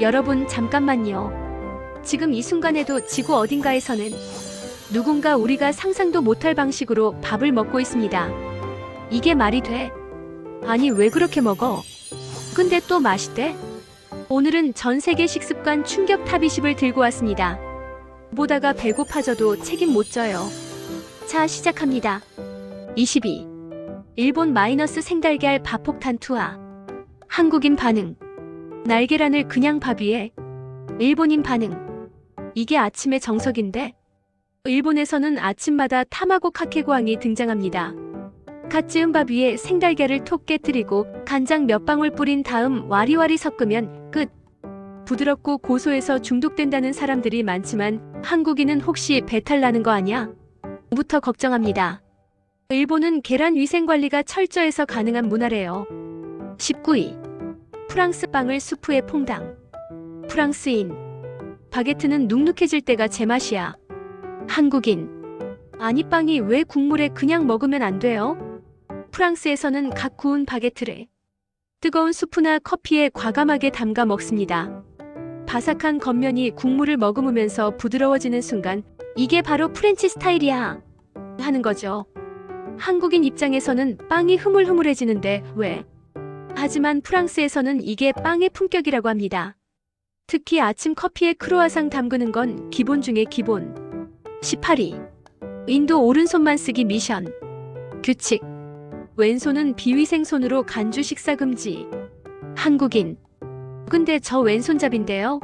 여러분 잠깐만요. 지금 이 순간에도 지구 어딘가에서는 누군가 우리가 상상도 못할 방식으로 밥을 먹고 있습니다. 이게 말이 돼? 아니 왜 그렇게 먹어? 근데 또 맛있대? 오늘은 전 세계 식습관 충격 탑20을 들고 왔습니다. 보다가 배고파져도 책임 못 져요. 자, 시작합니다. 22. 일본 마이너스 생달걀 밥폭탄 투하. 한국인 반응. 날계란을 그냥 밥 위에. 일본인 반응. 이게 아침의 정석인데? 일본에서는 아침마다 타마고 카케고항이 등장합니다. 갓 지은 밥 위에 생달걀을 톡 깨뜨리고 간장 몇 방울 뿌린 다음 와리와리 섞으면 끝. 부드럽고 고소해서 중독된다는 사람들이 많지만 한국인은 혹시 배탈 나는 거 아니야? 부터 걱정합니다. 일본은 계란 위생 관리가 철저해서 가능한 문화래요. 19위. 프랑스 빵을 수프에 퐁당. 프랑스인. 바게트는 눅눅해질 때가 제맛이야. 한국인. 아니 빵이 왜 국물에 그냥 먹으면 안 돼요? 프랑스에서는 각 구운 바게트를 뜨거운 수프나 커피에 과감하게 담가 먹습니다. 바삭한 겉면이 국물을 머금으면서 부드러워지는 순간 이게 바로 프렌치 스타일이야 하는 거죠. 한국인 입장에서는 빵이 흐물흐물해지는데 왜? 하지만 프랑스에서는 이게 빵의 품격이라고 합니다. 특히 아침 커피에 크로아상 담그는 건 기본 중의 기본. 18위. 인도 오른손만 쓰기 미션. 규칙. 왼손은 비위생손으로 간주 식사 금지. 한국인. 근데 저 왼손잡인데요.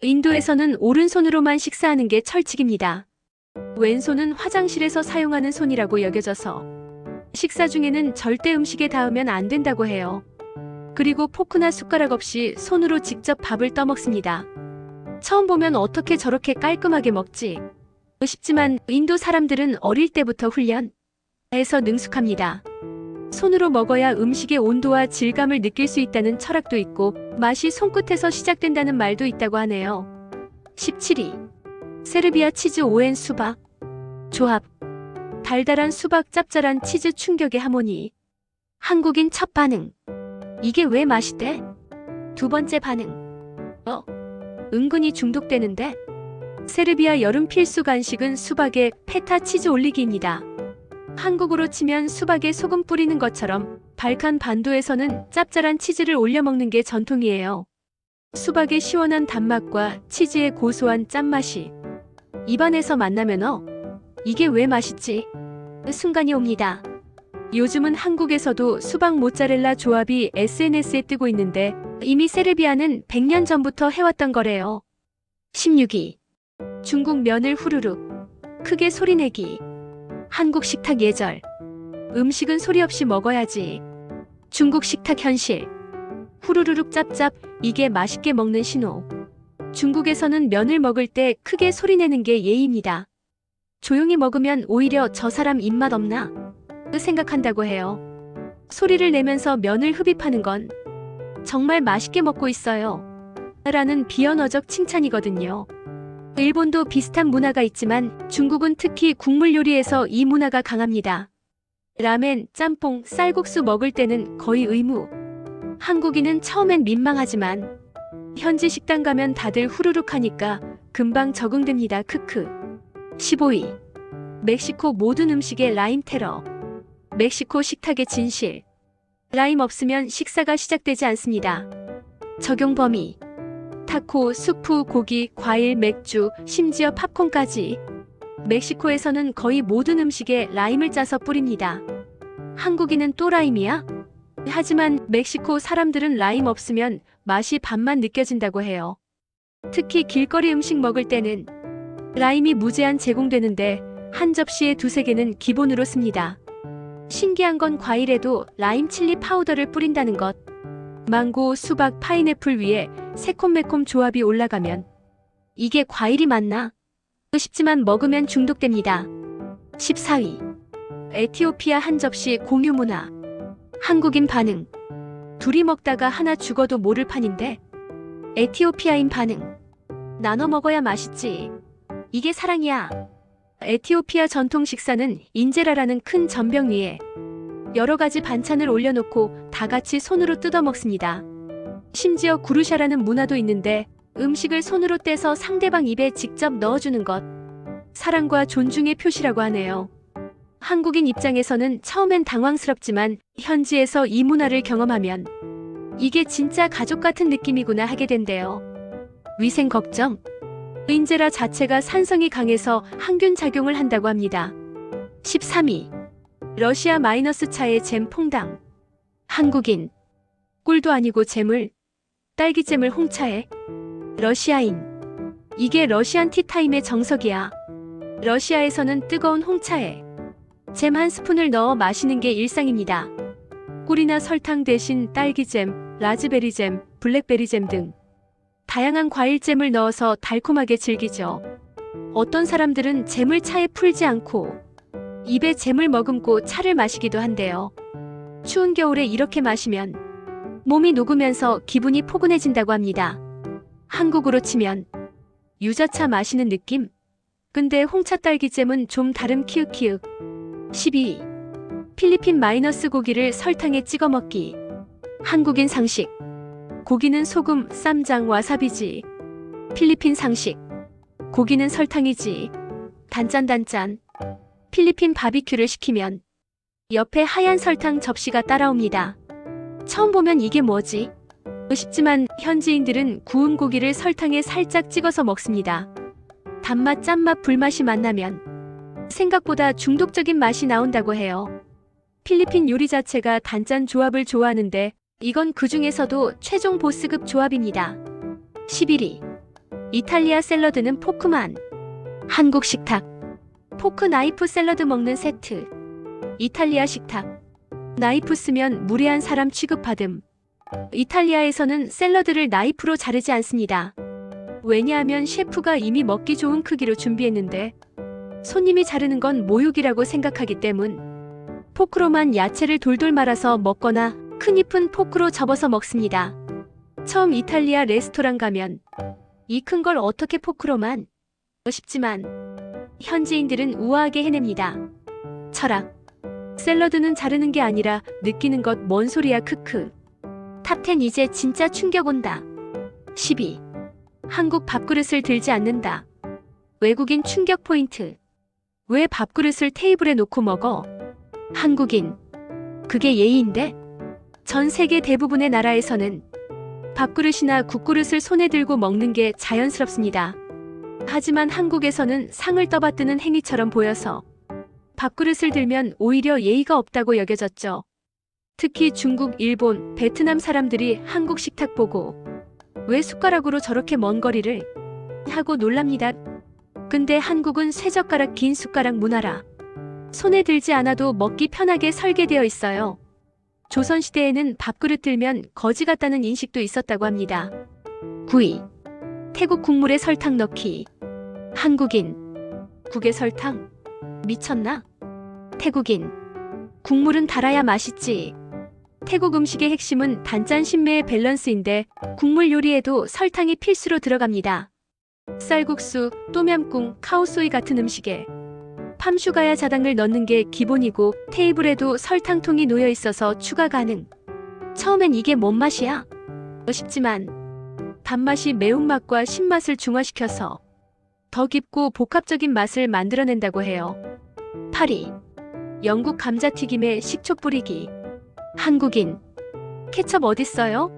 인도에서는 오른손으로만 식사하는 게 철칙입니다. 왼손은 화장실에서 사용하는 손이라고 여겨져서 식사 중에는 절대 음식에 닿으면 안 된다고 해요. 그리고 포크나 숟가락 없이 손으로 직접 밥을 떠먹습니다. 처음 보면 어떻게 저렇게 깔끔하게 먹지? 싶지만 인도 사람들은 어릴 때부터 훈련해서 능숙합니다. 손으로 먹어야 음식의 온도와 질감을 느낄 수 있다는 철학도 있고 맛이 손끝에서 시작된다는 말도 있다고 하네요. 17위. 세르비아 치즈 오엔 수박. 조합. 달달한 수박 짭짤한 치즈 충격의 하모니. 한국인 첫 반응. 이게 왜 맛있대? 두 번째 반응. 어? 은근히 중독되는데? 세르비아 여름 필수 간식은 수박에 페타 치즈 올리기입니다. 한국으로 치면 수박에 소금 뿌리는 것처럼 발칸 반도에서는 짭짤한 치즈를 올려 먹는 게 전통이에요. 수박의 시원한 단맛과 치즈의 고소한 짠맛이 입안에서 만나면 어? 이게 왜 맛있지? 순간이 옵니다. 요즘은 한국에서도 수박 모짜렐라 조합이 SNS에 뜨고 있는데 이미 세르비아는 100년 전부터 해왔던 거래요. 16위. 중국 면을 후루룩. 크게 소리내기. 한국 식탁 예절. 음식은 소리 없이 먹어야지. 중국 식탁 현실. 후루루룩 짭짭 이게 맛있게 먹는 신호. 중국에서는 면을 먹을 때 크게 소리내는 게 예의입니다. 조용히 먹으면 오히려 저 사람 입맛 없나? 생각한다고 해요. 소리를 내면서 면을 흡입하는 건 정말 맛있게 먹고 있어요. 라는 비언어적 칭찬이거든요. 일본도 비슷한 문화가 있지만 중국은 특히 국물 요리에서 이 문화가 강합니다. 라멘, 짬뽕, 쌀국수 먹을 때는 거의 의무. 한국인은 처음엔 민망하지만 현지 식당 가면 다들 후루룩 하니까 금방 적응됩니다. 크크. 15위. 멕시코 모든 음식에 라임 테러. 멕시코 식탁의 진실. 라임 없으면 식사가 시작되지 않습니다. 적용 범위. 타코, 수프, 고기, 과일, 맥주, 심지어 팝콘까지. 멕시코에서는 거의 모든 음식에 라임을 짜서 뿌립니다. 한국인은 또 라임이야? 하지만 멕시코 사람들은 라임 없으면 맛이 반만 느껴진다고 해요. 특히 길거리 음식 먹을 때는 라임이 무제한 제공되는데 한 접시에 두세 개는 기본으로 씁니다. 신기한 건 과일에도 라임 칠리 파우더를 뿌린다는 것. 망고, 수박, 파인애플 위에 새콤매콤 조합이 올라가면 이게 과일이 맞나? 싶지만 먹으면 중독됩니다. 14위. 에티오피아 한 접시 공유 문화. 한국인 반응. 둘이 먹다가 하나 죽어도 모를 판인데 에티오피아인 반응. 나눠 먹어야 맛있지. 이게 사랑이야. 에티오피아 전통 식사는 인제라라는 큰 전병 위에 여러 가지 반찬을 올려놓고 다 같이 손으로 뜯어 먹습니다. 심지어 구루샤라는 문화도 있는데 음식을 손으로 떼서 상대방 입에 직접 넣어주는 것. 사랑과 존중의 표시라고 하네요. 한국인 입장에서는 처음엔 당황스럽지만 현지에서 이 문화를 경험하면 이게 진짜 가족 같은 느낌이구나 하게 된대요. 위생 걱정. 인제라 자체가 산성이 강해서 항균 작용을 한다고 합니다. 13위. 러시아 마이너스 차의 잼 퐁당. 한국인. 꿀도 아니고 잼을. 딸기잼을 홍차에. 러시아인. 이게 러시안 티타임의 정석이야. 러시아에서는 뜨거운 홍차에 잼 한 스푼을 넣어 마시는 게 일상입니다. 꿀이나 설탕 대신 딸기잼, 라즈베리잼, 블랙베리잼 등 다양한 과일잼을 넣어서 달콤하게 즐기죠. 어떤 사람들은 잼을 차에 풀지 않고 입에 잼을 머금고 차를 마시기도 한대요. 추운 겨울에 이렇게 마시면 몸이 녹으면서 기분이 포근해진다고 합니다. 한국으로 치면 유자차 마시는 느낌? 근데 홍차 딸기잼은 좀 다름 키읔키읔. 12. 필리핀 마이너스 고기를 설탕에 찍어 먹기. 한국인 상식. 고기는 소금, 쌈장, 와사비지. 필리핀 상식. 고기는 설탕이지. 단짠단짠. 필리핀 바비큐를 시키면 옆에 하얀 설탕 접시가 따라옵니다. 처음 보면 이게 뭐지? 싶지만 현지인들은 구운 고기를 설탕에 살짝 찍어서 먹습니다. 단맛, 짠맛, 불맛이 만나면 생각보다 중독적인 맛이 나온다고 해요. 필리핀 요리 자체가 단짠 조합을 좋아하는데 이건 그 중에서도 최종 보스급 조합입니다. 11위. 이탈리아 샐러드는 포크만. 한국 식탁. 포크 나이프 샐러드 먹는 세트. 이탈리아 식탁. 나이프 쓰면 무례한 사람 취급하듬. 이탈리아에서는 샐러드를 나이프로 자르지 않습니다. 왜냐하면 셰프가 이미 먹기 좋은 크기로 준비했는데 손님이 자르는 건 모욕이라고 생각하기 때문 포크로만 야채를 돌돌 말아서 먹거나 큰 잎은 포크로 접어서 먹습니다. 처음 이탈리아 레스토랑 가면 이 큰 걸 어떻게 포크로만 싶지만 현지인들은 우아하게 해냅니다. 철학 샐러드는 자르는 게 아니라 느끼는 것 뭔 소리야 크크 탑10 이제 진짜 충격 온다. 12. 한국 밥그릇을 들지 않는다. 외국인 충격 포인트. 왜 밥그릇을 테이블에 놓고 먹어? 한국인. 그게 예의인데? 전 세계 대부분의 나라에서는 밥그릇이나 국그릇을 손에 들고 먹는 게 자연스럽습니다. 하지만 한국에서는 상을 떠받드는 행위처럼 보여서 밥그릇을 들면 오히려 예의가 없다고 여겨졌죠. 특히 중국, 일본, 베트남 사람들이 한국 식탁 보고 왜 숟가락으로 저렇게 먼 거리를 하고 놀랍니다. 근데 한국은 쇠젓가락 긴 숟가락 문화라 손에 들지 않아도 먹기 편하게 설계되어 있어요. 조선시대에는 밥그릇 들면 거지 같다는 인식도 있었다고 합니다. 9위. 태국 국물에 설탕 넣기. 한국인. 국에 설탕? 미쳤나? 태국인. 국물은 달아야 맛있지. 태국 음식의 핵심은 단짠 신매의 밸런스인데 국물 요리에도 설탕이 필수로 들어갑니다. 쌀국수, 또면꿍, 카오소이 같은 음식에 팜슈가야 자당을 넣는 게 기본이고 테이블에도 설탕통이 놓여 있어서 추가 가능. 처음엔 이게 뭔 맛이야? 싶지만 단맛이 매운맛과 신맛을 중화시켜서 더 깊고 복합적인 맛을 만들어낸다고 해요. 8위. 영국 감자튀김에 식초 뿌리기. 한국인. 케첩 어딨어요?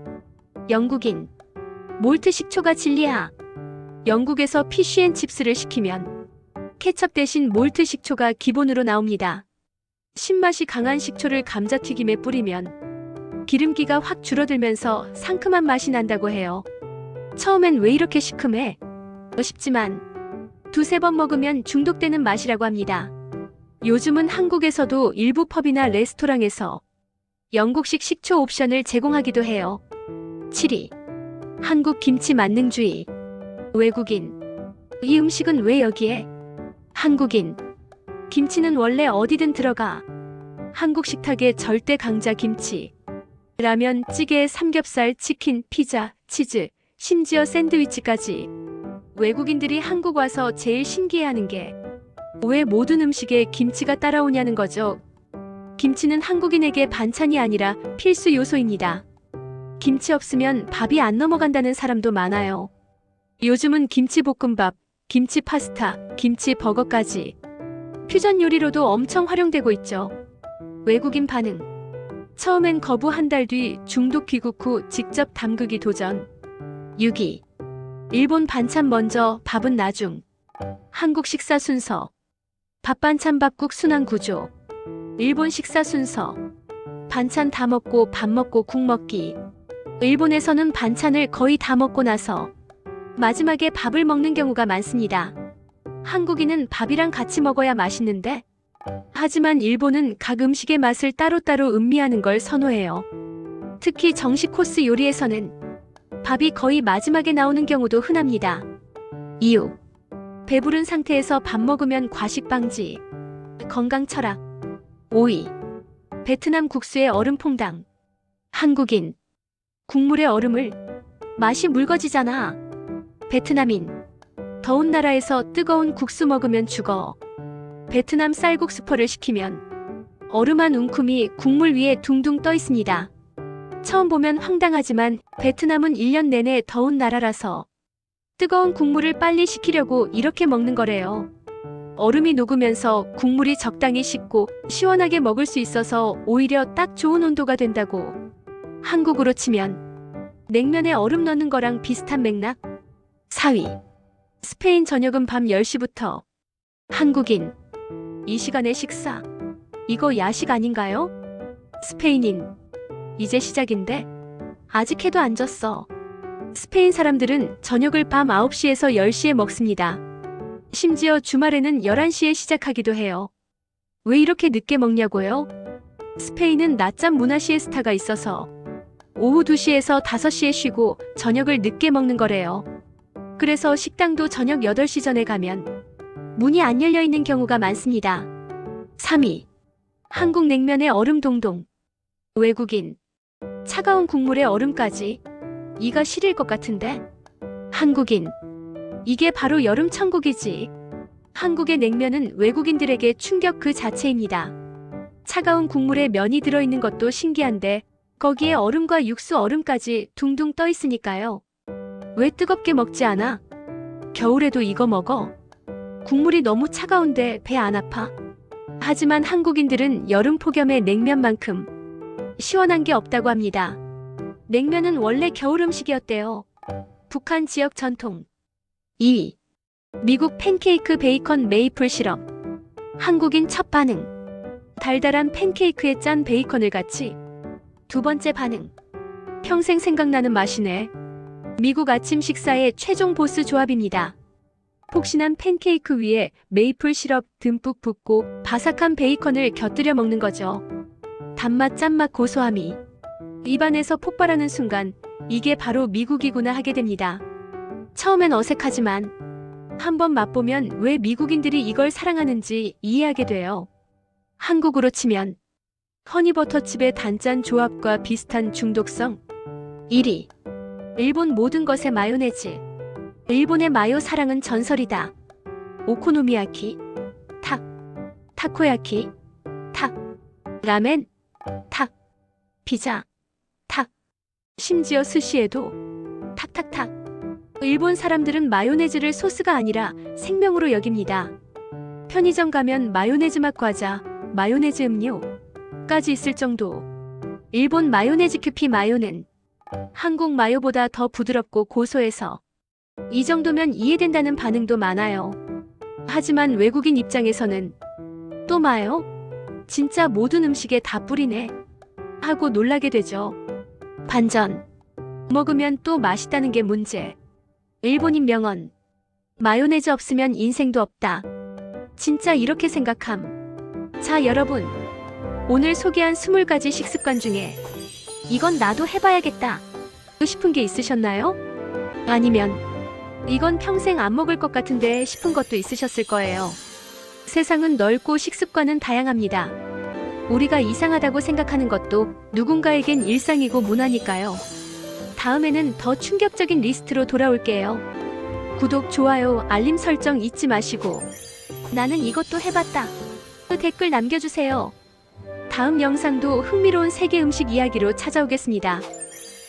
영국인. 몰트 식초가 진리야. 영국에서 피쉬앤칩스를 시키면 케첩 대신 몰트 식초가 기본으로 나옵니다. 신맛이 강한 식초를 감자튀김에 뿌리면 기름기가 확 줄어들면서 상큼한 맛이 난다고 해요. 처음엔 왜 이렇게 시큼해? 싶지만 두세 번 먹으면 중독되는 맛이라고 합니다. 요즘은 한국에서도 일부 펍이나 레스토랑에서 영국식 식초 옵션을 제공하기도 해요. 7위. 한국 김치 만능주의. 외국인. 이 음식은 왜 여기에? 한국인. 김치는 원래 어디든 들어가. 한국 식탁의 절대 강자 김치. 라면, 찌개, 삼겹살, 치킨, 피자, 치즈, 심지어 샌드위치까지. 외국인들이 한국 와서 제일 신기해하는 게 왜 모든 음식에 김치가 따라오냐는 거죠. 김치는 한국인에게 반찬이 아니라 필수 요소입니다. 김치 없으면 밥이 안 넘어간다는 사람도 많아요. 요즘은 김치볶음밥, 김치 파스타, 김치 버거까지 퓨전 요리로도 엄청 활용되고 있죠. 외국인 반응. 처음엔 거부 한 달 뒤 중독 귀국 후 직접 담그기 도전. 6위. 일본 반찬 먼저 밥은 나중. 한국 식사 순서. 밥 반찬 밥국 순환 구조. 일본 식사 순서. 반찬 다 먹고 밥 먹고 국 먹기. 일본에서는 반찬을 거의 다 먹고 나서 마지막에 밥을 먹는 경우가 많습니다. 한국인은 밥이랑 같이 먹어야 맛있는데 하지만 일본은 각 음식의 맛을 따로따로 음미하는 걸 선호해요. 특히 정식 코스 요리에서는 밥이 거의 마지막에 나오는 경우도 흔합니다. 이유. 배부른 상태에서 밥 먹으면 과식 방지. 건강 철학. 5위. 베트남 국수의 얼음 퐁당. 한국인. 국물의 얼음을 맛이 묽어지잖아. 베트남인. 더운 나라에서 뜨거운 국수 먹으면 죽어. 베트남 쌀국수퍼를 시키면 얼음한 웅큼이 국물 위에 둥둥 떠 있습니다. 처음 보면 황당하지만 베트남은 1년 내내 더운 나라라서 뜨거운 국물을 빨리 식히려고 이렇게 먹는 거래요. 얼음이 녹으면서 국물이 적당히 식고 시원하게 먹을 수 있어서 오히려 딱 좋은 온도가 된다고. 한국으로 치면 냉면에 얼음 넣는 거랑 비슷한 맥락? 4위. 스페인 저녁은 밤 10시부터. 한국인. 이 시간에 식사. 이거 야식 아닌가요? 스페인인. 이제 시작인데? 아직 해도 안 졌어. 스페인 사람들은 저녁을 밤 9시에서 10시에 먹습니다. 심지어 주말에는 11시에 시작하기도 해요. 왜 이렇게 늦게 먹냐고요? 스페인은 낮잠 문화 시에스타가 있어서 오후 2시에서 5시에 쉬고 저녁을 늦게 먹는 거래요. 그래서 식당도 저녁 8시 전에 가면 문이 안 열려 있는 경우가 많습니다. 3위. 한국 냉면에 얼음 동동. 외국인. 차가운 국물에 얼음까지. 이가 시릴 것 같은데? 한국인. 이게 바로 여름 천국이지. 한국의 냉면은 외국인들에게 충격 그 자체입니다. 차가운 국물에 면이 들어있는 것도 신기한데 거기에 얼음과 육수 얼음까지 둥둥 떠 있으니까요. 왜 뜨겁게 먹지 않아? 겨울에도 이거 먹어. 국물이 너무 차가운데 배 안 아파? 하지만 한국인들은 여름 폭염에 냉면만큼 시원한 게 없다고 합니다. 냉면은 원래 겨울 음식이었대요. 북한 지역 전통. 2위. 미국 팬케이크 베이컨 메이플 시럽. 한국인 첫 반응. 달달한 팬케이크에 짠 베이컨을 같이. 두 번째 반응. 평생 생각나는 맛이네. 미국 아침 식사의 최종 보스 조합입니다. 폭신한 팬케이크 위에 메이플 시럽 듬뿍 붓고 바삭한 베이컨을 곁들여 먹는 거죠. 단맛, 짠맛, 고소함이 입안에서 폭발하는 순간 이게 바로 미국이구나 하게 됩니다. 처음엔 어색하지만 한번 맛보면 왜 미국인들이 이걸 사랑하는지 이해하게 돼요. 한국으로 치면 허니버터칩의 단짠 조합과 비슷한 중독성 1위 일본 모든 것에 마요네즈 일본의 마요 사랑은 전설이다. 오코노미야키, 탁, 타코야키, 탁, 라멘, 탁, 피자, 탁, 심지어 스시에도 탁탁탁. 일본 사람들은 마요네즈를 소스가 아니라 생명으로 여깁니다. 편의점 가면 마요네즈 맛 과자, 마요네즈 음료까지 있을 정도. 일본 마요네즈 큐피 마요는 한국 마요보다 더 부드럽고 고소해서 이 정도면 이해된다는 반응도 많아요. 하지만 외국인 입장에서는 또 마요? 진짜 모든 음식에 다 뿌리네. 하고 놀라게 되죠. 반전. 먹으면 또 맛있다는 게 문제. 일본인 명언. 마요네즈 없으면 인생도 없다. 진짜 이렇게 생각함. 자, 여러분. 오늘 소개한 20가지 식습관 중에 이건 나도 해봐야겠다. 싶은 게 있으셨나요? 아니면 이건 평생 안 먹을 것 같은데 싶은 것도 있으셨을 거예요. 세상은 넓고 식습관은 다양합니다. 우리가 이상하다고 생각하는 것도 누군가에겐 일상이고 문화니까요. 다음에는 더 충격적인 리스트로 돌아올게요. 구독, 좋아요, 알림 설정 잊지 마시고 나는 이것도 해봤다. 댓글 남겨주세요. 다음 영상도 흥미로운 세계 음식 이야기로 찾아오겠습니다.